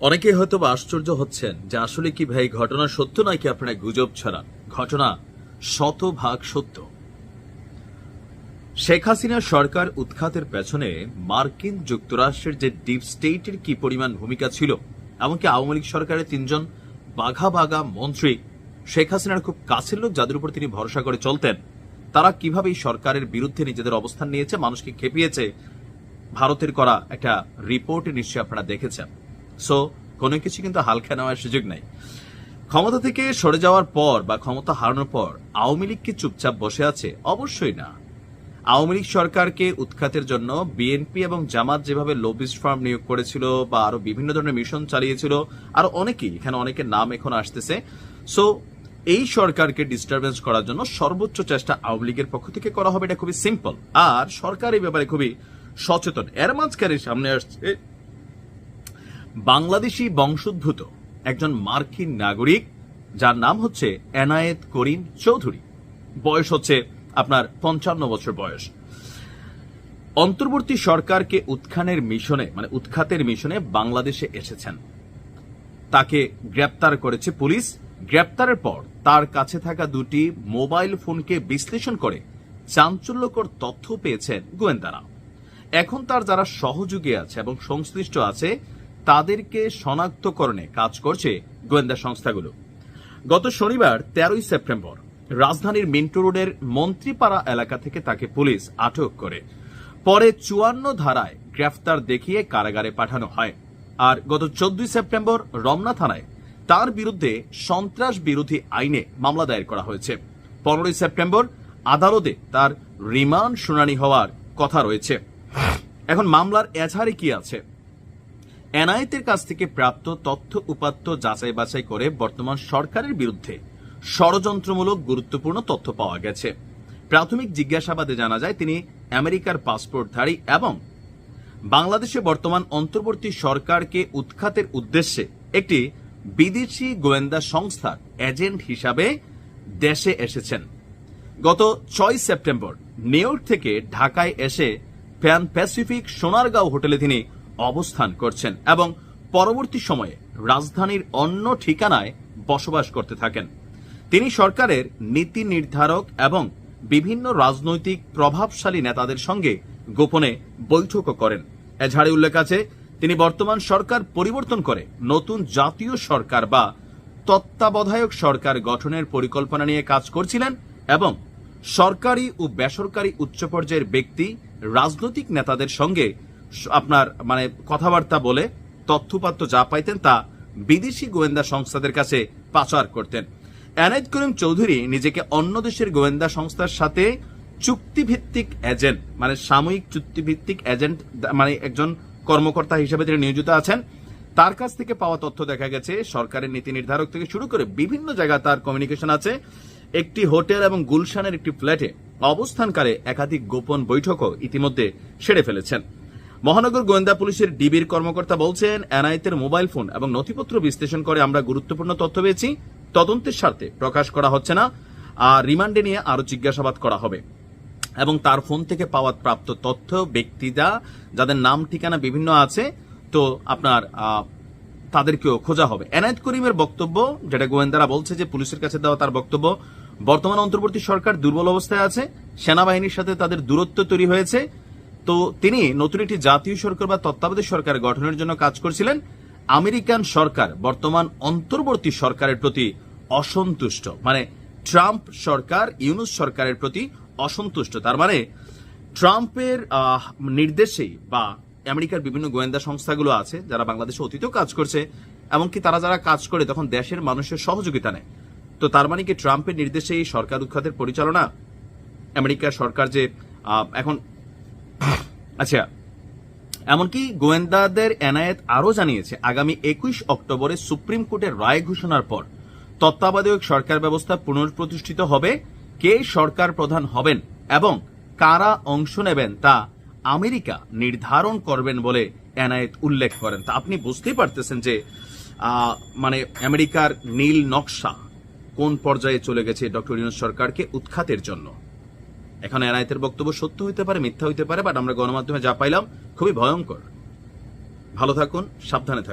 অনেকেই হয়তো বা আশ্চর্য হচ্ছেন যে আসলে কি ভাই, ঘটনা সত্য নাকি আপনারা গুজব ছড়ান? ঘটনা শতভাগ সত্য। শেখ হাসিনা সরকার উৎখাতের পেছনে মার্কিন যুক্তরাষ্ট্রের যে ডিপ স্টেটের কি পরিমাণ ভূমিকা ছিল, এমনকি আওয়ামী লীগ সরকারের তিনজন বাঘা বাঘা মন্ত্রী শেখ হাসিনার খুব কাছের লোক যাদের উপর তিনি ভরসা করে চলতেন, তারা কীভাবে এই সরকারের বিরুদ্ধে নিজেদের অবস্থান নিয়েছে, মানুষকে খেপিয়েছে, ভারতের করা একটা রিপোর্ট নিশ্চয়ই আপনারা দেখেছেন। সো কোনো কিছু কিন্তু হালকা নেওয়ার সুযোগ নাই। ক্ষমতা থেকে সরে যাওয়ার পর বা ক্ষমতা হারানোর পর আওয়ামী লীগ কি চুপচাপ বসে আছে? অবশ্যই না। আওয়ামী লীগ সরকারকে উৎখাতের জন্য বিএনপি এবং জামাত যেভাবে লবিস্ট ফার্ম নিয়োগ করেছিল বা আরও বিভিন্ন ধরনের মিশন চালিয়েছিল, আর অনেকেই, এখানে অনেকের নাম এখন আসতেছে। সো এই সরকারকে ডিস্টারবেন্স করার জন্য সর্বোচ্চ চেষ্টা আওয়ামী লীগের পক্ষ থেকে করা হবে, এটা খুবই সিম্পল আর সরকার এই ব্যাপারে খুবই সচেতন। এর মাঝখানে সামনে আসছে বাংলাদেশি বংশোদ্ভূত একজন মার্কিন নাগরিক, যার নাম হচ্ছে এনায়েত করিম চৌধুরী। বয়স হচ্ছে আপনার পঞ্চান্ন বছর বয়স। অন্তর্বর্তী সরকারকে উৎখানের মিশনে মানে উৎখাতের মিশনে বাংলাদেশে এসেছেন। তাকে গ্রেপ্তার করেছে পুলিশ। গ্রেপ্তারের পর তার কাছে থাকা দুটি মোবাইল ফোনকে বিশ্লেষণ করে চাঞ্চল্যকর তথ্য পেয়েছেন গোয়েন্দারা। এখন তার যারা সহযোগী আছে এবং সংশ্লিষ্ট আছে তাদেরকে শনাক্তকরণে কাজ করছে গোয়েন্দা সংস্থাগুলো। গত শনিবার, তেরোই সেপ্টেম্বর, রাজধানীর মিন্টো রোডের মন্ত্রীপাড়া এলাকা থেকে তাকে পুলিশ আটক করে। পরে চুয়ান্ন ধারায় গ্রেফতার দেখিয়ে কারাগারে পাঠানো হয়। আর গত চোদ্দই সেপ্টেম্বর, রমনা থানায় তার বিরুদ্ধে সন্ত্রাস বিরোধী আইনে মামলা দায়ের করা হয়েছে। পনেরোই সেপ্টেম্বর, আদালতে তার রিমান্ড শুনানি হওয়ার কথা রয়েছে। এখন মামলার এজাহারে কি আছে? এনআইতের কাছ থেকে প্রাপ্ত তথ্য উপাত্ত যাচাই বাছাই করে বর্তমান সরকারের বিরুদ্ধে ষড়যন্ত্রমূলক গুরুত্বপূর্ণ তথ্য পাওয়া গেছে। প্রাথমিক জিজ্ঞাসাবাদে জানা যায়, তিনি আমেরিকার পাসপোর্টধারী এবং বাংলাদেশে বর্তমান অন্তর্বর্তী সরকারকে উৎখাতের উদ্দেশ্যে একটি বিদেশি গোয়েন্দা সংস্থার এজেন্ট হিসাবে দেশে এসেছেন। গত ছয় সেপ্টেম্বর নিউ থেকে ঢাকায় এসে প্যান প্যাসিফিক সোনারগাঁও হোটেলে তিনি অবস্থান করছেন এবং পরবর্তী সময়ে রাজধানীর অন্য ঠিকানায় বসবাস করতে থাকেন। তিনি সরকারের নীতি নির্ধারক এবং বিভিন্ন রাজনৈতিক প্রভাবশালী নেতাদের সঙ্গে গোপনে বৈঠকও করেন। এছাড়া উল্লেখ আছে, তিনি বর্তমান সরকার পরিবর্তন করে নতুন জাতীয় সরকার বা তত্ত্বাবধায়ক সরকার গঠনের পরিকল্পনা নিয়ে কাজ করছিলেন এবং সরকারি ও বেসরকারি উচ্চ পর্যায়ের ব্যক্তি, রাজনৈতিক নেতাদের সঙ্গে আপনার মানে কথাবার্তা বলে তথ্যপাত্র যা পাইতেন তা বিদেশি গোয়েন্দা সংস্থাদের কাছে পাচার করতেন। এনায়েত করিম চৌধুরী নিজেকে অন্য দেশের গোয়েন্দা সংস্থার সাথে চুক্তিভিত্তিক এজেন্ট মানে সাময়িক চুক্তিভিত্তিক এজেন্ট মানে একজন কর্মকর্তা হিসেবে তিনি নিয়োজিত আছেন। তার কাছ থেকে পাওয়া তথ্য দেখা গেছে, সরকারের নীতি নির্ধারক থেকে শুরু করে বিভিন্ন জায়গায় তার কমিউনিকেশন আছে। একটি হোটেল এবং গুলশানের একটি ফ্ল্যাটে অবস্থানকালে একাধিক গোপন বৈঠকও ইতিমধ্যে সেরে ফেলেছেন। মহানগর গোয়েন্দা পুলিশের ডিবির কর্মকর্তা বলছেন এনআইতের মোবাইল ফোন এবং নথিপত্র বিশ্লেষণ করে আমরা গুরুত্বপূর্ণ তথ্য পেয়েছি। তদন্তের স্বার্থে প্রকাশ করা হচ্ছে না, আর রিমান্ডে নিয়ে আরও জিজ্ঞাসাবাদ করা হবে। এবং তার ফোন থেকে পাওয়া প্রাপ্ত তথ্য, ব্যক্তিরা, যাদের নাম, ঠিকানা বিভিন্ন আছে, তো আপনার তাদেরকেও খোঁজা হবে। এনায়েত করিমের বক্তব্য, যেটা গোয়েন্দারা বলছে যে পুলিশের কাছে দেওয়া তার বক্তব্য, বর্তমান অন্তর্বর্তী সরকার দুর্বল অবস্থায় আছে, সেনাবাহিনীর সাথে তাদের দূরত্ব তৈরি হয়েছে তো তিনি নতুন একটি জাতীয় সরকার বা তত্ত্বাবধায়ক সরকার গঠনের জন্য কাজ করছিলেন। আমেরিকান সরকার বর্তমান অন্তর্বর্তী সরকারের প্রতি অসন্তুষ্ট। মানে ট্রাম্প সরকার, ইউনুস সরকারের প্রতি অসন্তুষ্ট। তার মানে ট্রাম্পের নির্দেশেই বা আমেরিকার বিভিন্ন গোয়েন্দা সংস্থাগুলো আছে, যারা বাংলাদেশে অতীতেও কাজ করছে, এমনকি তারা যারা কাজ করে তখন দেশের মানুষের সহযোগিতা নেয়। তো তার মানে কি ট্রাম্পের নির্দেশে এই সরকার উৎখাতের পরিচালনা? আমেরিকার সরকার যে এখন আচ্ছা এমনকি গোয়েন্দাদের এনায়েত আরও জানিয়েছে, আগামী একুশ অক্টোবরে সুপ্রিম কোর্টের রায় ঘোষণার পর তত্ত্বাবধায়ক সরকার ব্যবস্থা পুনঃপ্রতিষ্ঠিত হবে, কে সরকার প্রধান হবেন এবং কারা অংশ নেবেন তা আমেরিকা নির্ধারণ করবেন বলে এনায়েত উল্লেখ করেন। তা আপনি বুঝতেই পারতেছেন যে মানে আমেরিকার নীল নকশা কোন পর্যায়ে চলে গেছে ডক্টর ইউনুস সরকারকে উৎখাতের জন্য। এখন এনায়েতের বক্তব্য সত্য হইতে পারে, মিথ্যা হইতে পারে বাট আমরা গণমাধ্যমে যা পাইলাম খুবই ভয়ঙ্কর। ভালো থাকুন, সাবধানে থাকুন।